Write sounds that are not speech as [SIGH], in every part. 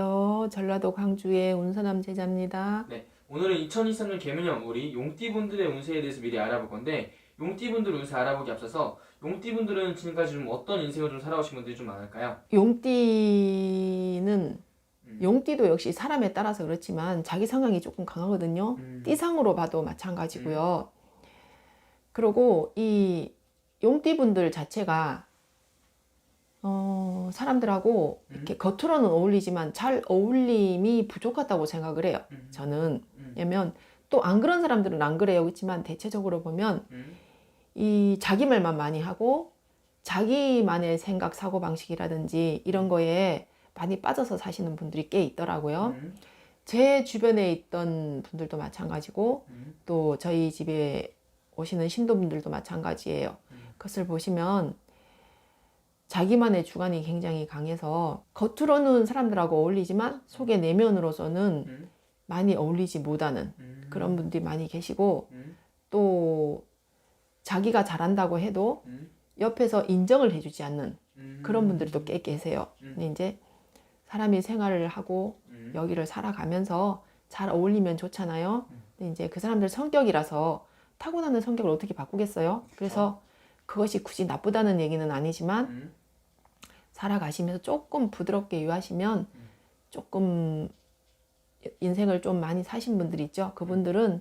안녕하세요. 전라도 광주의 운선함 제자입니다. 네, 오늘은 2023년 개면형 우리 용띠분들의 운세에 대해서 미리 알아볼 건데 용띠분들 운세 알아보기 앞서서 용띠분들은 지금까지 좀 어떤 인생을 좀 살아오신 분들이 좀 많을까요? 용띠는 음. 용띠도 역시 사람에 따라서 그렇지만 자기 성향이 조금 강하거든요. 음. 띠상으로 봐도 마찬가지고요. 그리고 이 용띠분들 자체가 어, 사람들하고 음. 이렇게 겉으로는 어울리지만 잘 어울림이 부족하다고 생각을 해요. 음. 저는 음. 왜냐면 또 안 그런 사람들은 안 그래요. 그렇지만 대체적으로 보면 음. 이 자기 말만 많이 하고 자기만의 생각 사고 방식이라든지 이런 거에 많이 빠져서 사시는 분들이 꽤 있더라고요. 음. 제 주변에 있던 분들도 마찬가지고 음. 또 저희 집에 오시는 신도분들도 마찬가지예요. 음. 그것을 보시면 자기만의 주관이 굉장히 강해서 겉으로는 사람들하고 어울리지만 속의 내면으로서는 음. 많이 어울리지 못하는 음. 그런 분들이 많이 계시고 음. 또 자기가 잘한다고 해도 음. 옆에서 인정을 해주지 않는 음. 그런 분들도 꽤 계세요. 음. 근데 이제 사람이 생활을 하고 음. 여기를 살아가면서 잘 어울리면 좋잖아요. 음. 근데 이제 그 사람들 성격이라서 타고나는 성격을 어떻게 바꾸겠어요? 그래서 그것이 굳이 나쁘다는 얘기는 아니지만 음. 살아가시면서 조금 부드럽게 유하시면 음. 조금 인생을 좀 많이 사신 분들 있죠. 그분들은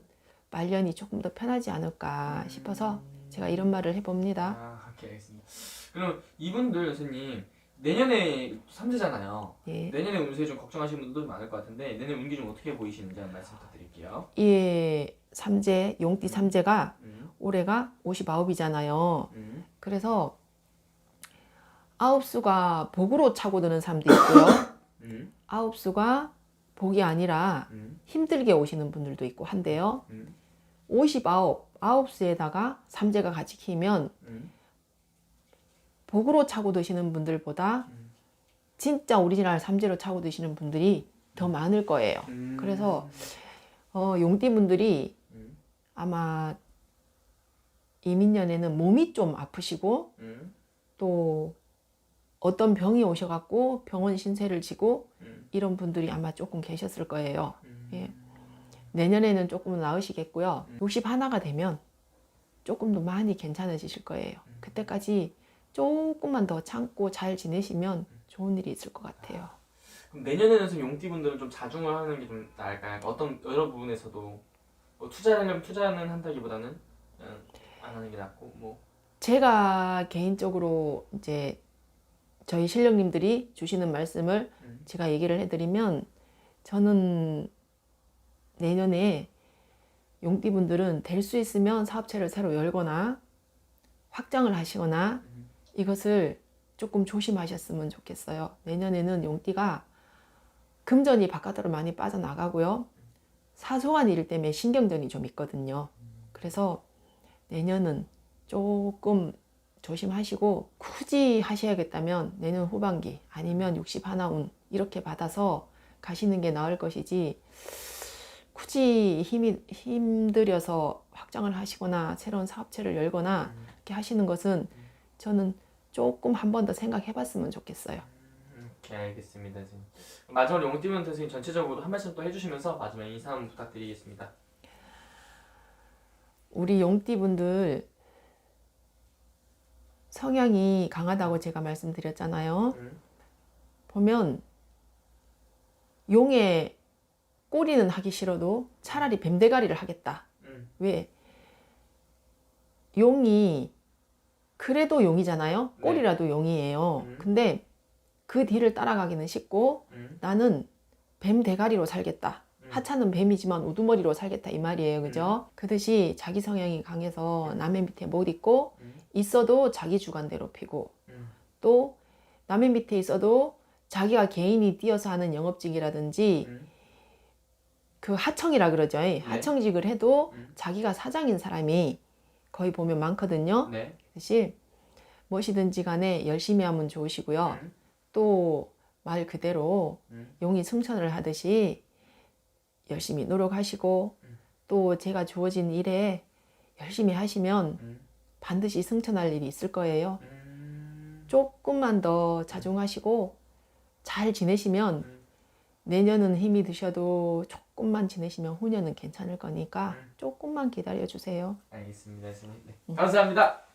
말년이 조금 더 편하지 않을까 싶어서 제가 이런 말을 해봅니다. 아, 오케이, 알겠습니다. 그럼 이분들 선생님 내년에 삼재잖아요. 예. 내년에 운세 좀 걱정하시는 분들도 많을 것 같은데 내년 운기 좀 어떻게 보이시는지 한번 말씀 부탁드릴게요. 이 삼재, 용띠 삼재가 음. 올해가 59이잖아요. 음. 그래서 아홉 수가 복으로 차고 드는 사람도 있고요. [COUGHS] 음. 아홉 수가 복이 아니라 음. 힘들게 오시는 분들도 있고 한데요. 음. 59, 아홉 수에다가 삼재가 같이 키면 음. 복으로 차고 드시는 분들보다 음. 진짜 오리지널 삼재로 차고 드시는 분들이 더 많을 거예요. 음. 그래서 어, 용띠 분들이 음. 아마 이민년에는 몸이 좀 아프시고 음. 또 어떤 병이 오셔갖고 병원 신세를 지고 음. 이런 분들이 아마 조금 계셨을 거예요. 음. 예. 내년에는 조금은 나으시겠고요. 음. 61가 되면 조금 더 많이 괜찮아지실 거예요. 그때까지 조금만 더 참고 잘 지내시면 좋은 일이 있을 것 같아요. 그럼 내년에는 선생님 용띠분들은 좀 자중을 하는 게 좀 나을까요? 어떤 여러 부분에서도 뭐 투자하려면 투자는 한다기보다는 안 하는 게 낫고 뭐 제가 개인적으로 이제 저희 실령님들이 주시는 말씀을 음. 제가 얘기를 해드리면 저는 내년에 용띠분들은 될 수 있으면 사업체를 새로 열거나 확장을 하시거나 음. 이것을 조금 조심하셨으면 좋겠어요. 내년에는 용띠가 금전이 바깥으로 많이 빠져나가고요. 사소한 일 때문에 신경전이 좀 있거든요. 그래서 내년은 조금 조심하시고 굳이 하셔야겠다면 내년 후반기 아니면 60 하나운 이렇게 받아서 가시는 게 나을 것이지 굳이 힘이 힘들여서 확장을 하시거나 새로운 사업체를 열거나 음. 이렇게 하시는 것은 저는 조금 한 번 더 생각해 봤으면 좋겠어요. 음, 오케이 알겠습니다 선생님. 마지막으로 용띠분 선생님 전체적으로 한 말씀 또 해주시면서 마지막 인사 부탁드리겠습니다. 우리 용띠분들 성향이 강하다고 제가 말씀드렸잖아요. 음. 보면 용의 꼬리는 하기 싫어도 차라리 뱀대가리를 하겠다. 음. 왜? 용이 그래도 용이잖아요. 네. 꼬리라도 용이에요. 음. 근데 그 뒤를 따라가기는 쉽고 음. 나는 뱀 대가리로 살겠다. 음. 하찮은 뱀이지만 우두머리로 살겠다 이 말이에요. 그죠? 그듯이 자기 성향이 강해서 남의 밑에 못 있고 음. 있어도 자기 주관대로 피고 음. 또 남의 밑에 있어도 자기가 개인이 뛰어서 하는 영업직이라든지 음. 그 하청이라 그러죠. 하청직을 해도 음. 자기가 사장인 사람이 거의 보면 많거든요. 네. 그듯이 무엇이든지 간에 열심히 하면 좋으시고요. 음. 또말 그대로 음. 용이 승천을 하듯이 열심히 노력하시고 음. 또 제가 주어진 일에 열심히 하시면 음. 반드시 승천할 일이 있을 거예요. 음. 조금만 더 자중하시고 잘 지내시면 음. 내년은 힘이 드셔도 조금만 지내시면 후년은 괜찮을 거니까 음. 조금만 기다려 주세요. 알겠습니다. 선생님. 네. 감사합니다.